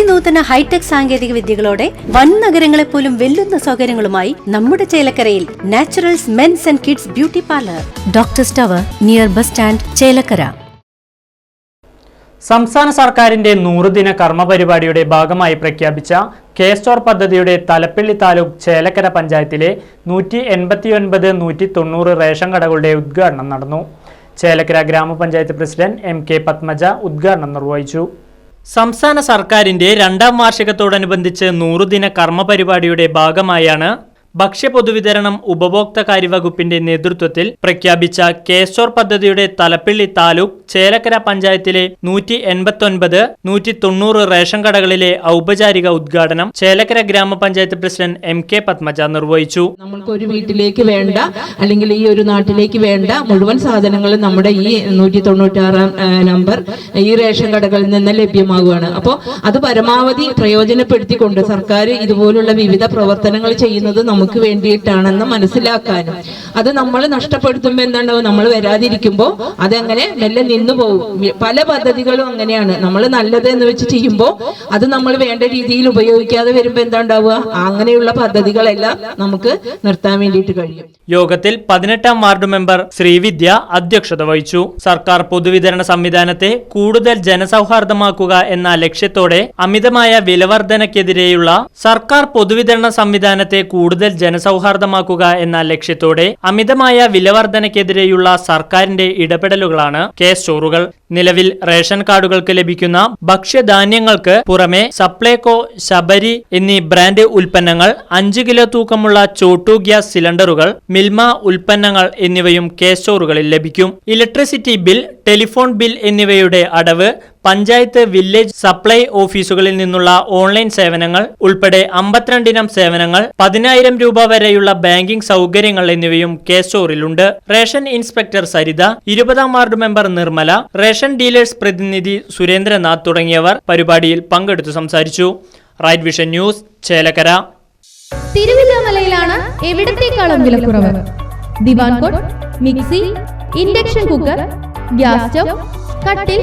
അതിനൂതന hi tech സാങ്കേതിക വിദ്യകളോടെ വൻ നഗരങ്ങളെ പോലും വെല്ലുന്ന സൗകര്യങ്ങളുമായി നമ്മുടെ ചേലക്കരയിൽ naturals men's and kids beauty parlour. Doctor സ്റ്റവർ near bus stand Chelakkara. സംസ്ഥാന സർക്കാരിന്റെ നൂറുദിന കർമ്മ പരിപാടിയുടെ ഭാഗമായി പ്രഖ്യാപിച്ച കെ സ്റ്റോർ പദ്ധതിയുടെ തലപ്പള്ളി താലൂക്ക് ചേലക്കര പഞ്ചായത്തിലെ നൂറ്റി എൺപത്തിയൊൻപത് നൂറ്റി തൊണ്ണൂറ് റേഷൻ കടകളുടെ ഉദ്ഘാടനം നടന്നു. ചേലക്കര ഗ്രാമപഞ്ചായത്ത് പ്രസിഡന്റ് എം കെ പത്മജ ഉദ്ഘാടനം നിർവഹിച്ചു. സംസ്ഥാന സർക്കാരിന്റെ രണ്ടാം വാർഷികത്തോടനുബന്ധിച്ച് നൂറുദിന കർമ്മ പരിപാടിയുടെ ഭാഗമായാണ് ഭക്ഷ്യ പൊതുവിതരണം ഉപഭോക്തകാര്യ വകുപ്പിന്റെ നേതൃത്വത്തിൽ പ്രഖ്യാപിച്ച കേസോർ പദ്ധതിയുടെ തലപ്പിള്ളി താലൂക്ക് ചേലക്കര പഞ്ചായത്തിലെ നൂറ്റി എൺപത്തൊൻപത് നൂറ്റി തൊണ്ണൂറ് റേഷൻ കടകളിലെ ഔപചാരിക ഉദ്ഘാടനം ചേലക്കര ഗ്രാമപഞ്ചായത്ത് പ്രസിഡന്റ് എം കെ പത്മജ നിർവഹിച്ചു. നമ്മൾക്ക് ഒരു വീട്ടിലേക്ക് വേണ്ട അല്ലെങ്കിൽ ഈ ഒരു നാട്ടിലേക്ക് വേണ്ട മുഴുവൻ സാധനങ്ങളും നമ്മുടെ ഈ നൂറ്റി തൊണ്ണൂറ്റാറാം നമ്പർ ഈ റേഷൻ കടകളിൽ നിന്ന് ലഭ്യമാകുകയാണ്. അപ്പോൾ അത് പരമാവധി പ്രയോജനപ്പെടുത്തിക്കൊണ്ട് സർക്കാർ ഇതുപോലുള്ള വിവിധ പ്രവർത്തനങ്ങൾ ചെയ്യുന്നത് നമുക്ക് വേണ്ടിയിട്ടാണെന്ന് മനസ്സിലാക്കാനും അത് നമ്മൾ നഷ്ടപ്പെടുത്തുമ്പോൾ എന്താണ്ടാവും നമ്മൾ വരാതിരിക്കുമ്പോൾ അതങ്ങനെ മെല്ലെ നിന്നു പോകും പല പദ്ധതികളും അങ്ങനെയാണ്. നമ്മൾ നല്ലത് എന്ന് വെച്ച് ചെയ്യുമ്പോൾ അത് നമ്മൾ വേണ്ട രീതിയിൽ ഉപയോഗിക്കാതെ വരുമ്പോൾ എന്താ ഉണ്ടാവുക അങ്ങനെയുള്ള പദ്ധതികളെല്ലാം നമുക്ക് നിർത്താൻ വേണ്ടിയിട്ട് കഴിയും. യോഗത്തിൽ പതിനെട്ടാം വാർഡ് മെമ്പർ ശ്രീവിദ്യ അധ്യക്ഷത വഹിച്ചു. സർക്കാർ പൊതുവിതരണ സംവിധാനത്തെ കൂടുതൽ ജനസൗഹാർദ്ദമാക്കുക എന്ന ലക്ഷ്യത്തോടെ അമിതമായ വിലവർധനയ്ക്കെതിരെയുള്ള സർക്കാർ പൊതുവിതരണ സംവിധാനത്തെ കൂടുതൽ ജനസൗഹാർദ്ദമാക്കുക എന്ന ലക്ഷ്യത്തോടെ അമിതമായ വിലവർധനയ്ക്കെതിരെയുള്ള സർക്കാരിന്റെ ഇടപെടലുകളാണ് കെ സ്റ്റോറുകൾ നിലവിൽ റേഷൻ കാർഡുകൾക്ക് ലഭിക്കുന്ന ഭക്ഷ്യധാന്യങ്ങൾക്ക് പുറമെ സപ്ലൈകോ ശബരി എന്നീ ബ്രാൻഡ് ഉൽപ്പന്നങ്ങൾ അഞ്ച് കിലോ തൂക്കമുള്ള ചോട്ടു ഗ്യാസ് സിലിണ്ടറുകൾ മിൽമ ഉൽപ്പന്നങ്ങൾ എന്നിവയും കെ സ്റ്റോറുകളിൽ ലഭിക്കും. ഇലക്ട്രിസിറ്റി ബിൽ ടെലിഫോൺ ബിൽ എന്നിവയുടെ അടവ് പഞ്ചായത്ത് വില്ലേജ് സപ്ലൈ ഓഫീസുകളിൽ നിന്നുള്ള ഓൺലൈൻ സേവനങ്ങൾ ഉൾപ്പെടെ അമ്പത്തിരണ്ടിനം സേവനങ്ങൾ പതിനായിരം രൂപ വരെയുള്ള ബാങ്കിംഗ് സൗകര്യങ്ങൾ എന്നിവയും കെ സ്റ്റോറിലുണ്ട് റേഷൻ ഇൻസ്പെക്ടർ സരിത ഇരുപതാം ward member Nirmala ration dealers പ്രതിനിധി സുരേന്ദ്രനാഥ് തുടങ്ങിയവർ പരിപാടിയിൽ പങ്കെടുത്തു സംസാരിച്ചു. Right vision news Chelakkara. തിരുവല്ലാമലയിലാണ് എവിടത്തേക്കാളും വിലക്കുറവ്. ദിവാൻ mixie induction cooker gas stove കട്ടിൽ